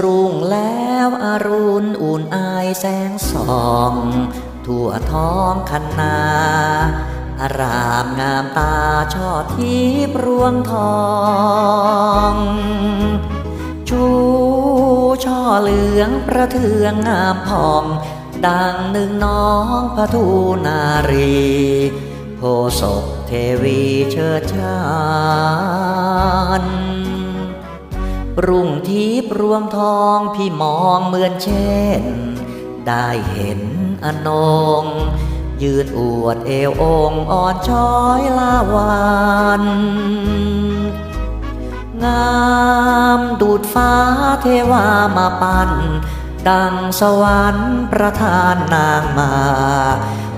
รุ่งแล้วอรุณอุ่นอายแสงส่อง ทั่วท้องคันนา อารามงามตาช่อทิพย์รวงทอง ชูช่อเหลืองประเทืองงามผ่อง ดังหนึ่งน้องพระทูนารีโพศพเทวีเชิดชาน รุ่งทิพย์รวงทองพี่มองเหมือนเช่น ได้เห็นอนง ยืนอวดเอวองอ่อนช้อยลาวานงามดูดฟ้าเทวามาปันดังสวรรค์ประทานนางมา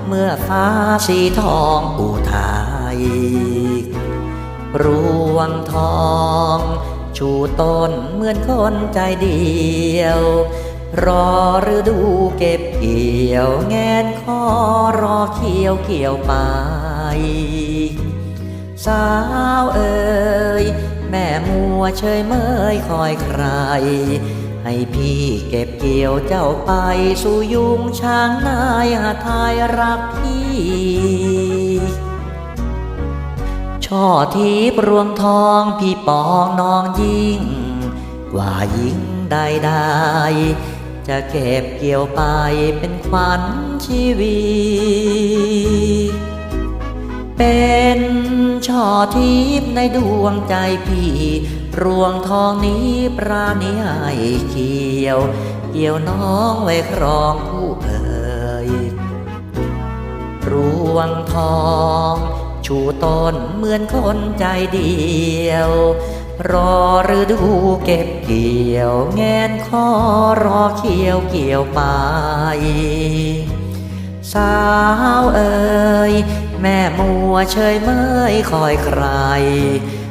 เมื่อฟ้าสีทองอุทัยรวงทอง ชูต้นเหมือนคนใจเดียว รอฤดูเก็บเกี่ยวแงนคอรอเขียวเกี่ยวไป สาวเอ่ยแม่มัวเชยเมยคอยใคร ให้พี่เก็บเกี่ยวเจ้าไปสู่ยุงช้างนายหาทายรักพี่ ช่อทิพย์รวงทองพี่ปองน้องยิ่ง กว่ายิ่งใดๆจะเก็บเกี่ยวไปเป็นขวัญชีวิตเป็นช่อทิพย์ในดวงใจพี่ รวงทองนี้ปราณีให้เกี่ยว เกี่ยวน้องไว้ครองคู่เอ่ยรวงทอง ชูต้นเหมือนคนใจเดียว รอฤดูเก็บเกี่ยว แงนคอรอเขียวเกี่ยวไปสาวเอ่ยแม่มัวเชยเมยคอยใคร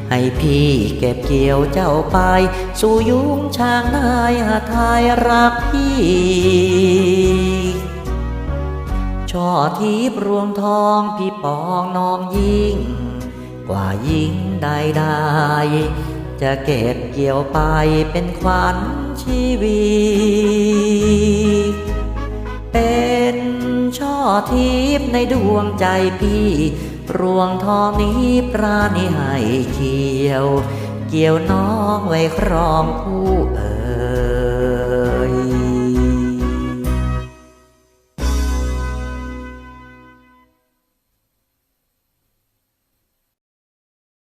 ให้พี่เก็บเกี่ยวเจ้าไป สู่ยุงช้างนายหาทายรักพี่ ช่อทิพย์รวงทองพี่ปองน้องยิ่ง กว่ายิ่งใดๆจะเก็บเกี่ยวไปเป็นขวัญชีวิต เป็นช่อทิพย์ในดวงใจพี่ รวงทองนี้ปราณีให้เขียว เกี่ยวน้องไว้ครองคู่